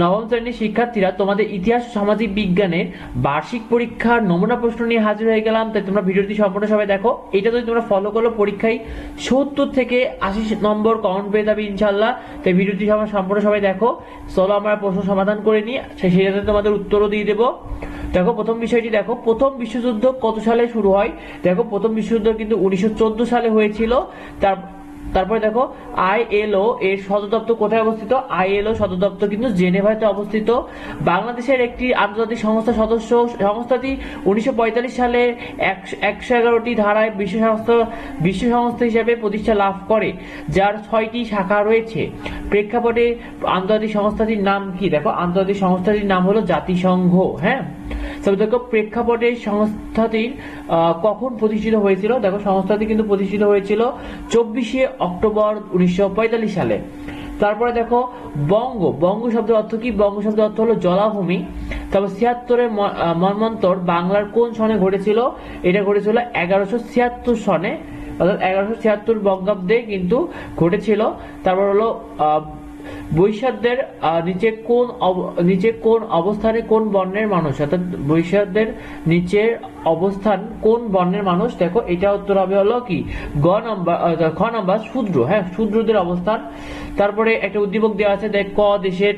নবম শ্রেণির শিক্ষার্থীরা তোমাদের ইতিহাস সামাজিক বিজ্ঞানের বার্ষিক পরীক্ষার নমুনা প্রশ্ন নিয়ে হাজির হয়ে গেলাম। তাই তোমরা ভিডিওটি সম্পূর্ণ সবাই দেখো। এটা যদি তোমরা ফলো করো, পরীক্ষায় সত্তর থেকে আশি নম্বর কমন পেয়ে যাবে ইনশাল্লাহ তাই ভিডিওটি সবাই সম্পূর্ণ সবাই দেখো। চলো আমরা প্রশ্ন সমাধান করে নিই। সেটাতে তোমাদের উত্তরও দিয়ে দেবো। দেখো, প্রথম বিষয়টি দেখো। প্রথম বিশ্বযুদ্ধ কত সালে শুরু হয়? দেখো, প্রথম বিশ্বযুদ্ধ কিন্তু উনিশশো চোদ্দ সালে হয়েছিল। তার তারপরে দেখো, আই আইএলও এর সদর দপ্তর কোথায় অবস্থিত? আইএলও সদর দপ্তর কিন্তু জেনেভাতে অবস্থিত। বাংলাদেশের একটি আন্তর্জাতিক সংস্থা সদস্য সংস্থাটি উনিশশো পঁয়তাল্লিশ সালে একশো এগারোটি ধারায় বিশ্ব সংস্থা বিশ্ব সংস্থা হিসেবে প্রতিষ্ঠা লাভ করে, যার ছয়টি শাখা রয়েছে। প্রেক্ষাপটে আন্তর্জাতিক সংস্থাটির নাম কি? দেখো, আন্তর্জাতিক সংস্থাটির নাম হলো জাতিসংঘ হ্যাঁ? তবে দেখো প্রেক্ষাপটে সংস্থাটির কখন প্রতিষ্ঠিত হয়েছিল? দেখো সংস্থাটি কিন্তু প্রতিষ্ঠিত হয়েছিল চব্বিশে অক্টোবর উনিশশো পঁয়তাল্লিশ সালে। তারপরে দেখো বঙ্গ বঙ্গ শব্দের অর্থ কি? বঙ্গ শব্দের অর্থ হলো জলাভূমি। তারপর ছিয়াত্তরের ম- আহ, মন্বন্তর বাংলার কোন সনে ঘটেছিল? এটা ঘটেছিল এগারোশো ছিয়াত্তর সনে। অর্থাৎ এগারোশো ছিয়াত্তর বঙ্গাব্দে কিন্তু ঘটেছিল। তারপর হলো বৈশ্যাদের নিচে কোন নিচে কোন অবস্থানে কোন বর্ণের মানুষ? অর্থাৎ বৈশ্যাদের নিচের অবস্থান কোন বর্ণের মানুষ? দেখো, এটা উত্তর হবে হলো কি? গ নাম্বার খ নাম্বার শূদ্র হ্যাঁ শূদ্রদের অবস্থান। তারপরে একটা উদ্দীপক দেওয়া আছে, দেখ, ক দেশের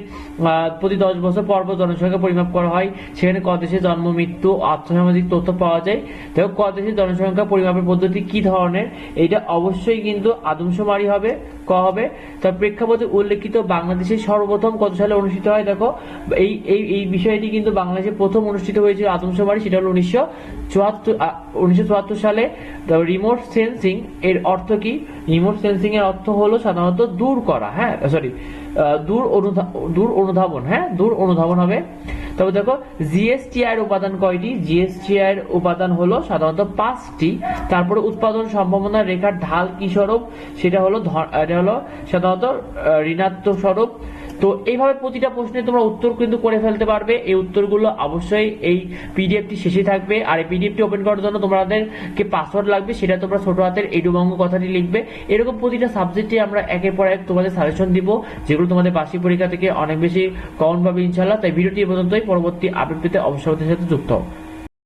প্রতি দশ বছর পর পর জনসংখ্যা পরিমাপ করা হয়। সেখানে ক দেশের জন্ম, মৃত্যু আর্থসামাজিক তথ্য পাওয়া যায়। দেখো, ক দেশের জনসংখ্যা পরিমাপের পদ্ধতি কি ধরনের? এটা অবশ্যই কিন্তু আদমশুমারি হবে, ক হবে। তার প্রেক্ষাপটে উল্লেখিত বাংলাদেশের সর্বপ্রথম কত সালে অনুষ্ঠিত হয়? দেখো এই এই বিষয়টি কিন্তু বাংলাদেশে প্রথম অনুষ্ঠিত হয়েছিল আদমশুমারি, সেটা হলো উনিশশো চুয়াত্তর সালে রিমোট সেন্সিং এর অর্থ কি? রিমোট সেন্সিং এর অর্থ হলো সাধারণত দূর করা হ্যাঁ সরি দূর দূর অনুধাবন হ্যাঁ দূর অনুধাবন হবে। তবে দেখো জিএসটিআই এর উপাদান কয়টি? জিএসটিআই এর উপাদান হলো সাধারণত পাঁচটি। তারপরে উৎপাদন সম্ভাবনা রেখার ঢাল কি স্বরূপ? সেটা হলো এটা হলো সাধারণত ঋণাত্মক স্বরূপ। তো এইভাবে প্রতিটা প্রশ্নে তোমরা উত্তর কিন্তু করে ফেলতে পারবে। এই উত্তরগুলো অবশ্যই এই পিডিএফটি শেষে থাকবে। আর এই পিডিএফটি ওপেন করার জন্য তোমাদেরকে পাসওয়ার্ড লাগবে, সেটা তোমরা ছোট হাতের এডুবঙ্গ কথাটি লিখবে। এরকম প্রতিটা সাবজেক্টে আমরা একের পর এক তোমাদের সাজেশন দিব, যেগুলো তোমাদের বার্ষিক পরীক্ষা থেকে অনেক বেশি কমন পাবে ইনশাল্লাহ তাই ভিডিওটি এ পর্যন্তই। পরবর্তী আপডেট পেতে অবশ্যই সাথে যুক্ত হও।